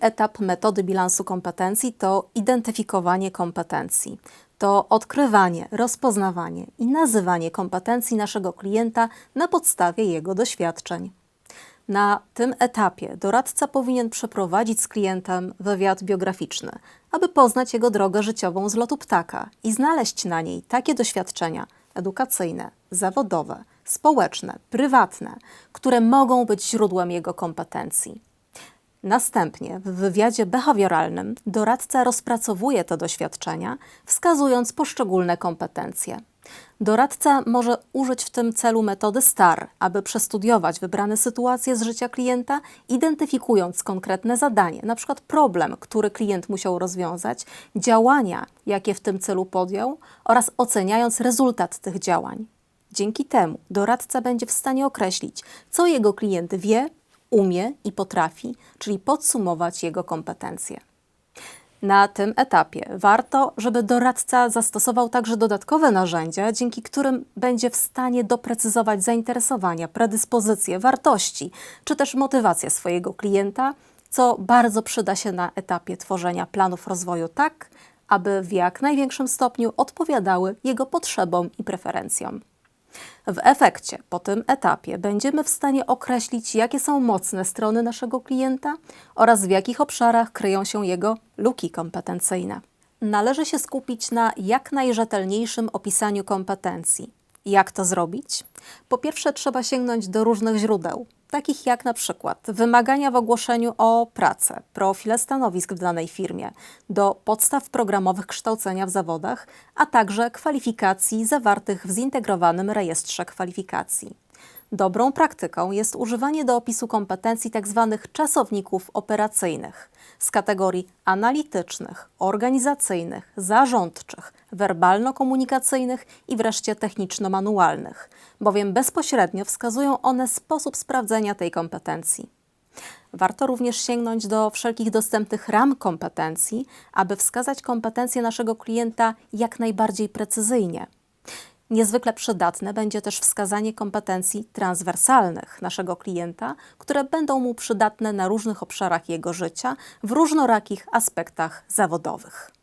etap metody bilansu kompetencji to identyfikowanie kompetencji. To odkrywanie, rozpoznawanie i nazywanie kompetencji naszego klienta na podstawie jego doświadczeń. Na tym etapie doradca powinien przeprowadzić z klientem wywiad biograficzny, aby poznać jego drogę życiową z lotu ptaka i znaleźć na niej takie doświadczenia edukacyjne, zawodowe, społeczne, prywatne, które mogą być źródłem jego kompetencji. Następnie w wywiadzie behawioralnym doradca rozpracowuje te doświadczenia, wskazując poszczególne kompetencje. Doradca może użyć w tym celu metody STAR, aby przestudiować wybrane sytuacje z życia klienta, identyfikując konkretne zadanie, np. problem, który klient musiał rozwiązać, działania, jakie w tym celu podjął oraz oceniając rezultat tych działań. Dzięki temu doradca będzie w stanie określić, co jego klient wie, umie i potrafi, czyli podsumować jego kompetencje. Na tym etapie warto, żeby doradca zastosował także dodatkowe narzędzia, dzięki którym będzie w stanie doprecyzować zainteresowania, predyspozycje, wartości czy też motywację swojego klienta, co bardzo przyda się na etapie tworzenia planów rozwoju tak, aby w jak największym stopniu odpowiadały jego potrzebom i preferencjom. W efekcie, po tym etapie, będziemy w stanie określić, jakie są mocne strony naszego klienta oraz w jakich obszarach kryją się jego luki kompetencyjne. Należy się skupić na jak najrzetelniejszym opisaniu kompetencji. Jak to zrobić? Po pierwsze, trzeba sięgnąć do różnych źródeł, takich jak na przykład wymagania w ogłoszeniu o pracę, profile stanowisk w danej firmie, do podstaw programowych kształcenia w zawodach, a także kwalifikacji zawartych w zintegrowanym rejestrze kwalifikacji. Dobrą praktyką jest używanie do opisu kompetencji tzw. czasowników operacyjnych z kategorii analitycznych, organizacyjnych, zarządczych, werbalno-komunikacyjnych i wreszcie techniczno-manualnych, bowiem bezpośrednio wskazują one sposób sprawdzenia tej kompetencji. Warto również sięgnąć do wszelkich dostępnych ram kompetencji, aby wskazać kompetencje naszego klienta jak najbardziej precyzyjnie. Niezwykle przydatne będzie też wskazanie kompetencji transwersalnych naszego klienta, które będą mu przydatne na różnych obszarach jego życia, w różnorakich aspektach zawodowych.